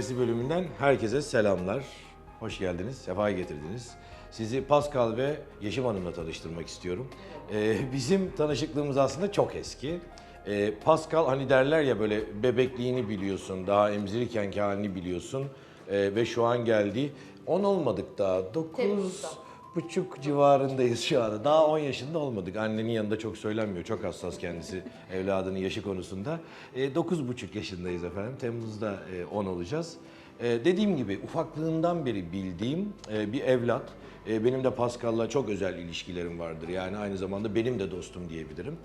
Hikayesi bölümünden herkese selamlar. Hoş geldiniz, sefa getirdiniz. Sizi Pascal ve Yeşim Hanım'la tanıştırmak istiyorum. Ee, bizim tanışıklığımız aslında çok eski. Ee, Pascal hani derler ya böyle bebekliğini biliyorsun, daha emzirirkenki halini biliyorsun. Ee, ve şu an geldi. 10 olmadık daha, 9 Temmuz'da. Buçuk civarındayız şu anda. Daha 10 yaşında olmadık. Annenin yanında çok söylenmiyor. Çok hassas kendisi evladının yaşı konusunda. E, dokuz buçuk yaşındayız efendim. Temmuz'da e, 10 olacağız. E, dediğim gibi ufaklığından beri bildiğim e, bir evlat. E, benim de Pascal'la çok özel ilişkilerim vardır. Yani aynı zamanda benim de dostum diyebilirim.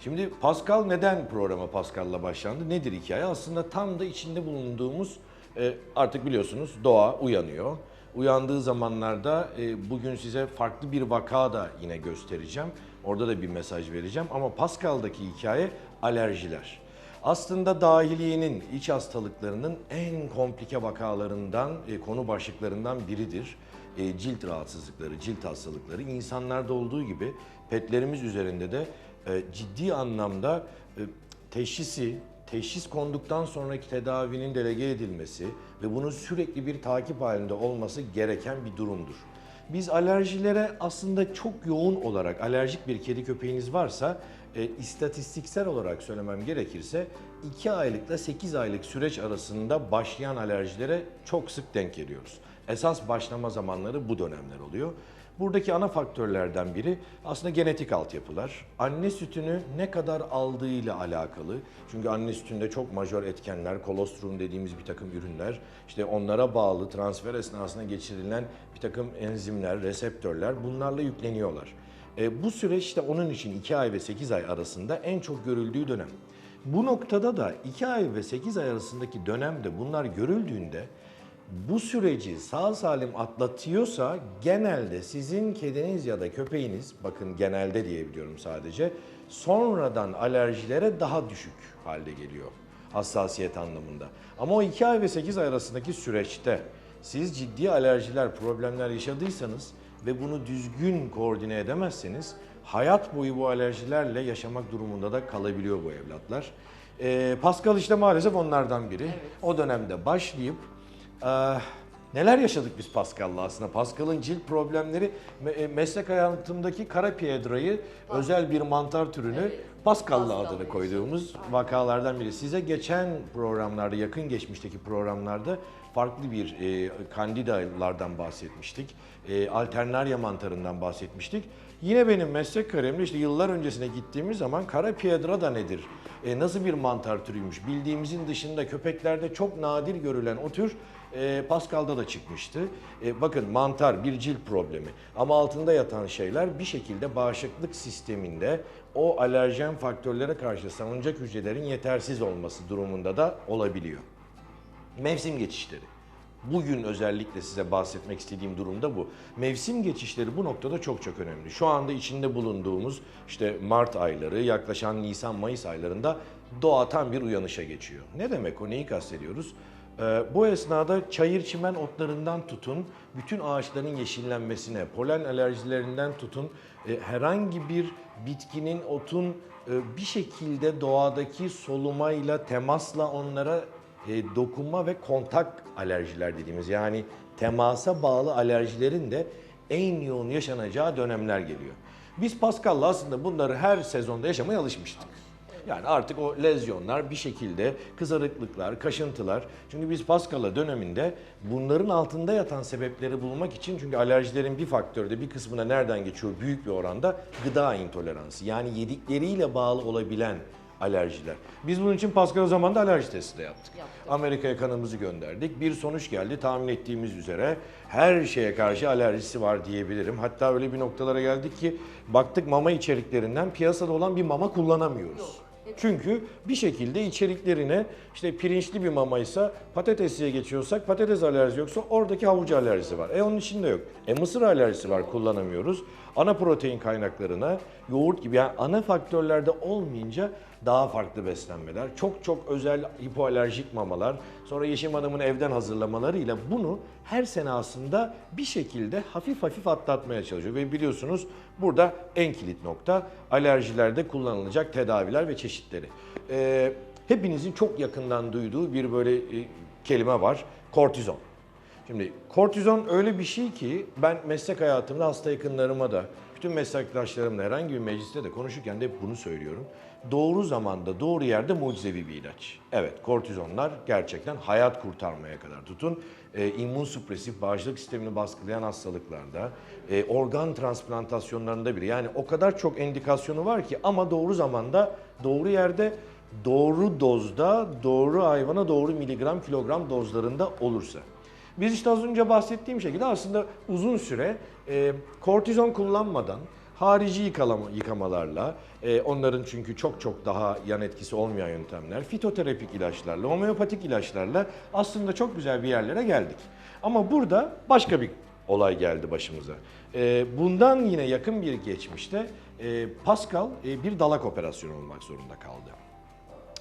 Şimdi Pascal neden programa Pascal'la başlandı? Nedir hikaye? Aslında tam da içinde bulunduğumuz e, artık biliyorsunuz doğa uyanıyor. Uyandığı zamanlarda e, bugün size farklı bir vaka da yine göstereceğim. Orada da bir mesaj vereceğim ama Pascal'daki hikaye alerjiler. Aslında dahiliyenin iç hastalıklarının en komplike vakalarından, e, konu başlıklarından biridir. E, cilt rahatsızlıkları, cilt hastalıkları. İnsanlarda olduğu gibi petlerimiz üzerinde de e, ciddi anlamda e, teşhisi, teşhis konduktan sonraki tedavinin delege edilmesi ve bunun sürekli bir takip halinde olması gereken bir durumdur. Biz alerjilere aslında çok yoğun olarak alerjik bir kedi köpeğiniz varsa e, istatistiksel olarak söylemem gerekirse 2 aylıkla 8 aylık süreç arasında başlayan alerjilere çok sık denk geliyoruz. Esas başlama zamanları bu dönemler oluyor. Buradaki ana faktörlerden biri aslında genetik altyapılar. Anne sütünü ne kadar aldığıyla alakalı. Çünkü anne sütünde çok majör etkenler, kolostrum dediğimiz bir takım ürünler, işte onlara bağlı transfer esnasında geçirilen bir takım enzimler, reseptörler bunlarla yükleniyorlar. E, bu süreç işte onun için 2 ay ve 8 ay arasında en çok görüldüğü dönem. Bu noktada da 2 ay ve 8 ay arasındaki dönemde bunlar görüldüğünde bu süreci sağ salim atlatıyorsa genelde sizin kediniz ya da köpeğiniz, bakın genelde diyebiliyorum sadece, sonradan alerjilere daha düşük halde geliyor hassasiyet anlamında. Ama o 2 ay ve 8 ay arasındaki süreçte siz ciddi alerjiler, problemler yaşadıysanız ve bunu düzgün koordine edemezseniz hayat boyu bu alerjilerle yaşamak durumunda da kalabiliyor bu evlatlar. Ee, Pascal işte maalesef onlardan biri. O dönemde başlayıp ee, neler yaşadık biz Pascal'la aslında? Pascal'ın cilt problemleri me- e, meslek hayatımdaki kara piedrayı özel bir mantar türünü. Pascal'la Pascal adını koyduğumuz vakalardan biri. Size geçen programlarda, yakın geçmişteki programlarda farklı bir e, kandidalardan bahsetmiştik. E, alternarya mantarından bahsetmiştik. Yine benim meslek kariyerimde işte yıllar öncesine gittiğimiz zaman kara piedra da nedir? E, nasıl bir mantar türüymüş? Bildiğimizin dışında köpeklerde çok nadir görülen o tür e, Pascal'da da çıkmıştı. E, bakın mantar bir cilt problemi ama altında yatan şeyler bir şekilde bağışıklık sisteminde o alerjen faktörlere karşı savunacak hücrelerin yetersiz olması durumunda da olabiliyor. Mevsim geçişleri. Bugün özellikle size bahsetmek istediğim durumda bu. Mevsim geçişleri bu noktada çok çok önemli. Şu anda içinde bulunduğumuz işte Mart ayları, yaklaşan Nisan-Mayıs aylarında doğa tam bir uyanışa geçiyor. Ne demek o? Neyi kastediyoruz? Ee, bu esnada çayır çimen otlarından tutun, bütün ağaçların yeşillenmesine, polen alerjilerinden tutun, e, herhangi bir bitkinin, otun e, bir şekilde doğadaki solumayla, temasla onlara e, dokunma ve kontak alerjiler dediğimiz yani temasa bağlı alerjilerin de en yoğun yaşanacağı dönemler geliyor. Biz Pascal'la aslında bunları her sezonda yaşamaya alışmıştık. Yani artık o lezyonlar bir şekilde kızarıklıklar, kaşıntılar. Çünkü biz Pascal'a döneminde bunların altında yatan sebepleri bulmak için çünkü alerjilerin bir faktörü de bir kısmına nereden geçiyor büyük bir oranda gıda intoleransı. Yani yedikleriyle bağlı olabilen alerjiler. Biz bunun için Pascal zamanında alerji testi de yaptık. Yaptık. Amerika'ya kanımızı gönderdik. Bir sonuç geldi. Tahmin ettiğimiz üzere her şeye karşı alerjisi var diyebilirim. Hatta öyle bir noktalara geldik ki baktık mama içeriklerinden piyasada olan bir mama kullanamıyoruz. Yok. Çünkü bir şekilde içeriklerine işte pirinçli bir mamaysa patatesliye geçiyorsak patates alerjisi yoksa oradaki havuç alerjisi var. E onun içinde yok. E mısır alerjisi var kullanamıyoruz. Ana protein kaynaklarına yoğurt gibi yani ana faktörlerde olmayınca daha farklı beslenmeler, çok çok özel hipoalerjik mamalar, sonra Yeşim Hanım'ın evden hazırlamalarıyla bunu her sene aslında bir şekilde hafif hafif atlatmaya çalışıyor. Ve biliyorsunuz burada en kilit nokta alerjilerde kullanılacak tedaviler ve çeşitleri. Ee, hepinizin çok yakından duyduğu bir böyle e, kelime var. Kortizon. Şimdi kortizon öyle bir şey ki ben meslek hayatımda hasta yakınlarıma da bütün meslektaşlarımla herhangi bir mecliste de konuşurken de hep bunu söylüyorum. Doğru zamanda doğru yerde mucizevi bir ilaç. Evet kortizonlar gerçekten hayat kurtarmaya kadar tutun. E, immünsüpresif bağışıklık sistemini baskılayan hastalıklarda, e, organ transplantasyonlarında bile yani o kadar çok endikasyonu var ki ama doğru zamanda doğru yerde doğru dozda, doğru hayvana doğru miligram kilogram dozlarında olursa. Biz işte az önce bahsettiğim şekilde aslında uzun süre e, kortizon kullanmadan harici yıkalama, yıkamalarla, e, onların çünkü çok çok daha yan etkisi olmayan yöntemler, fitoterapik ilaçlarla, homeopatik ilaçlarla aslında çok güzel bir yerlere geldik. Ama burada başka bir olay geldi başımıza. E, bundan yine yakın bir geçmişte e, Pascal e, bir dalak operasyonu olmak zorunda kaldı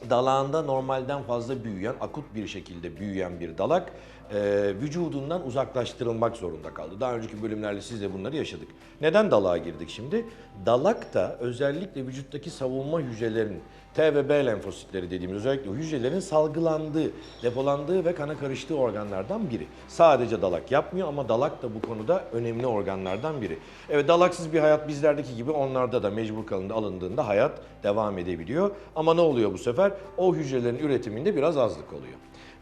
dalağında normalden fazla büyüyen, akut bir şekilde büyüyen bir dalak e, vücudundan uzaklaştırılmak zorunda kaldı. Daha önceki bölümlerde siz de bunları yaşadık. Neden dalağa girdik şimdi? Dalak da özellikle vücuttaki savunma hücrelerinin T ve B lenfositleri dediğimiz özellikle hücrelerin salgılandığı, depolandığı ve kana karıştığı organlardan biri. Sadece dalak yapmıyor ama dalak da bu konuda önemli organlardan biri. Evet dalaksız bir hayat bizlerdeki gibi onlarda da mecbur kalında alındığında hayat devam edebiliyor. Ama ne oluyor bu sefer? O hücrelerin üretiminde biraz azlık oluyor.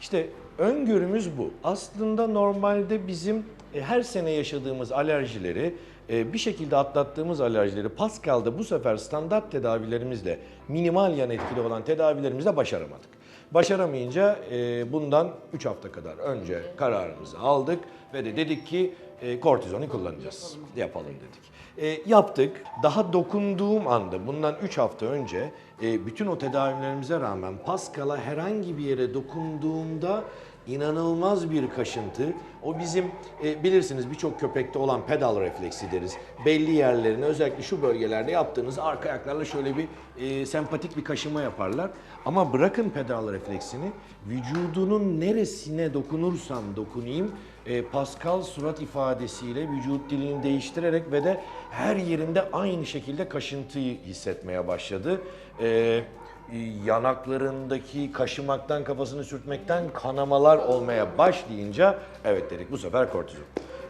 İşte öngörümüz bu. Aslında normalde bizim e, her sene yaşadığımız alerjileri bir şekilde atlattığımız alerjileri Pascal'da bu sefer standart tedavilerimizle minimal yan etkili olan tedavilerimizle başaramadık. Başaramayınca e, bundan 3 hafta kadar önce kararımızı aldık ve de dedik ki e, kortizonu kullanacağız. Yapalım dedik. E, yaptık. Daha dokunduğum anda bundan 3 hafta önce bütün o tedavilerimize rağmen Pascal'a herhangi bir yere dokunduğumda inanılmaz bir kaşıntı. O bizim e, bilirsiniz birçok köpekte olan pedal refleksi deriz. Belli yerlerine özellikle şu bölgelerde yaptığınız arka ayaklarla şöyle bir e, sempatik bir kaşıma yaparlar. Ama bırakın pedal refleksini vücudunun neresine dokunursam dokunayım e, Pascal surat ifadesiyle vücut dilini değiştirerek ve de her yerinde aynı şekilde kaşıntıyı hissetmeye başladı. E, yanaklarındaki kaşımaktan kafasını sürtmekten kanamalar olmaya başlayınca evet dedik bu sefer kortizon.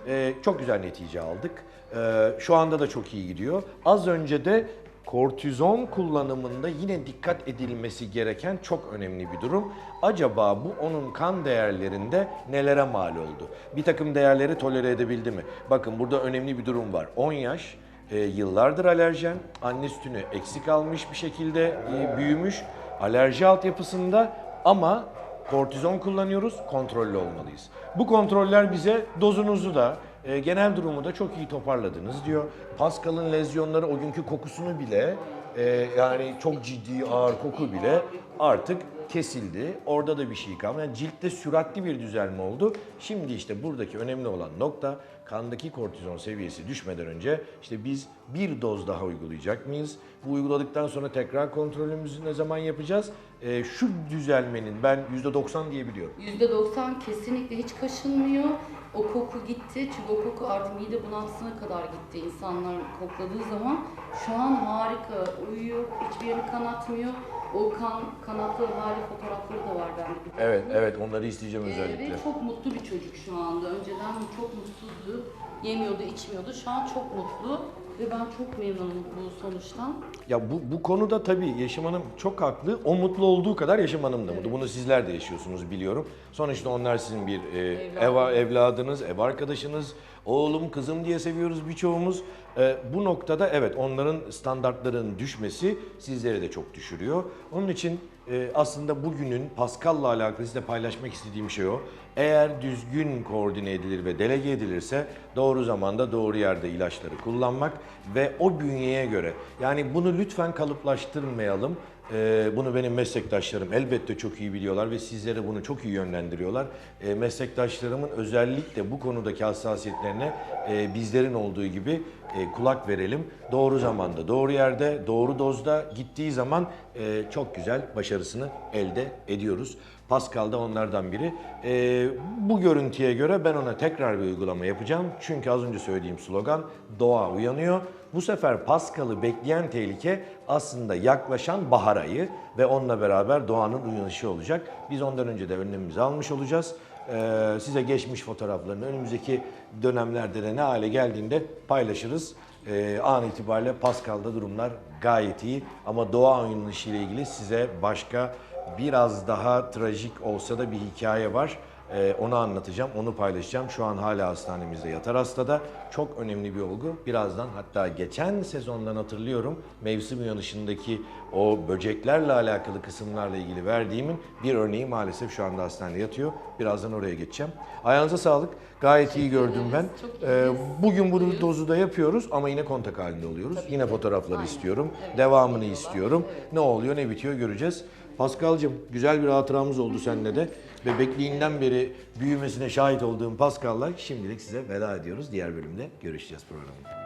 Ee, çok güzel netice aldık. Ee, şu anda da çok iyi gidiyor. Az önce de kortizon kullanımında yine dikkat edilmesi gereken çok önemli bir durum. Acaba bu onun kan değerlerinde nelere mal oldu? Bir takım değerleri tolere edebildi mi? Bakın burada önemli bir durum var. 10 yaş, e, yıllardır alerjen, anne sütünü eksik almış bir şekilde e, büyümüş, alerji altyapısında ama kortizon kullanıyoruz, kontrollü olmalıyız. Bu kontroller bize dozunuzu da, e, genel durumu da çok iyi toparladınız diyor. Pascal'ın lezyonları o günkü kokusunu bile, e, yani çok ciddi ağır koku bile artık kesildi. Orada da bir şey kalmadı. Yani ciltte süratli bir düzelme oldu. Şimdi işte buradaki önemli olan nokta kandaki kortizon seviyesi düşmeden önce işte biz bir doz daha uygulayacak mıyız? Bu uyguladıktan sonra tekrar kontrolümüzü ne zaman yapacağız? Ee, şu düzelmenin ben %90 diyebiliyorum. %90 kesinlikle hiç kaşınmıyor. O koku gitti çünkü o koku artık mide bulantısına kadar gitti insanlar kokladığı zaman. Şu an harika, uyuyor, hiçbir yerini kanatmıyor. O kan kanatlı hali fotoğrafları da var bende. Evet, evet onları isteyeceğim Ee, özellikle. ve çok mutlu bir çocuk şu anda. Önceden çok mutsuzdu. Yemiyordu, içmiyordu. Şu an çok mutlu ve ben çok memnunum bu sonuçtan. Ya bu, bu konuda tabii Yeşim Hanım çok haklı. O mutlu olduğu kadar Yeşim Hanım da mutlu. Bunu sizler de yaşıyorsunuz biliyorum. Sonuçta onlar sizin bir e, ev, evladınız, ev arkadaşınız, oğlum, kızım diye seviyoruz birçoğumuz. E, bu noktada evet onların standartların düşmesi sizleri de çok düşürüyor. Onun için e, aslında bugünün Pascal'la alakalı size paylaşmak istediğim şey o. Eğer düzgün koordine edilir ve delege edilirse doğru zamanda doğru yerde ilaçları kullanmak ve o bünyeye göre yani bunu lütfen kalıplaştırmayalım. Ee, bunu benim meslektaşlarım elbette çok iyi biliyorlar ve sizlere bunu çok iyi yönlendiriyorlar. Ee, meslektaşlarımın özellikle bu konudaki hassasiyetlerine e, bizlerin olduğu gibi e, kulak verelim. Doğru zamanda, doğru yerde, doğru dozda gittiği zaman e, çok güzel başarısını elde ediyoruz. Pascal da onlardan biri. Ee, bu görüntüye göre ben ona tekrar bir uygulama yapacağım. Çünkü az önce söylediğim slogan doğa uyanıyor. Bu sefer Pascal'ı bekleyen tehlike aslında yaklaşan bahar ayı ve onunla beraber doğanın uyanışı olacak. Biz ondan önce de önlemimizi almış olacağız. Ee, size geçmiş fotoğraflarını önümüzdeki dönemlerde de ne hale geldiğinde paylaşırız. Ee, an itibariyle Pascal'da durumlar gayet iyi ama doğa uyanışı ile ilgili size başka biraz daha trajik olsa da bir hikaye var. Ee, onu anlatacağım, onu paylaşacağım. Şu an hala hastanemizde yatar hastada. Çok önemli bir olgu. Birazdan hatta geçen sezondan hatırlıyorum mevsim uyanışındaki o böceklerle alakalı kısımlarla ilgili verdiğimin bir örneği maalesef şu anda hastanede yatıyor. Birazdan oraya geçeceğim. Ayağınıza sağlık. Gayet iyi gördüm ben. Ee, bugün bunu dozu da yapıyoruz ama yine kontak halinde oluyoruz. Yine fotoğrafları istiyorum. Devamını istiyorum. Ne oluyor ne bitiyor göreceğiz. Pascal'cığım güzel bir hatıramız oldu seninle de. Bebekliğinden beri büyümesine şahit olduğum Pascal'la şimdilik size veda ediyoruz. Diğer bölümde görüşeceğiz programda.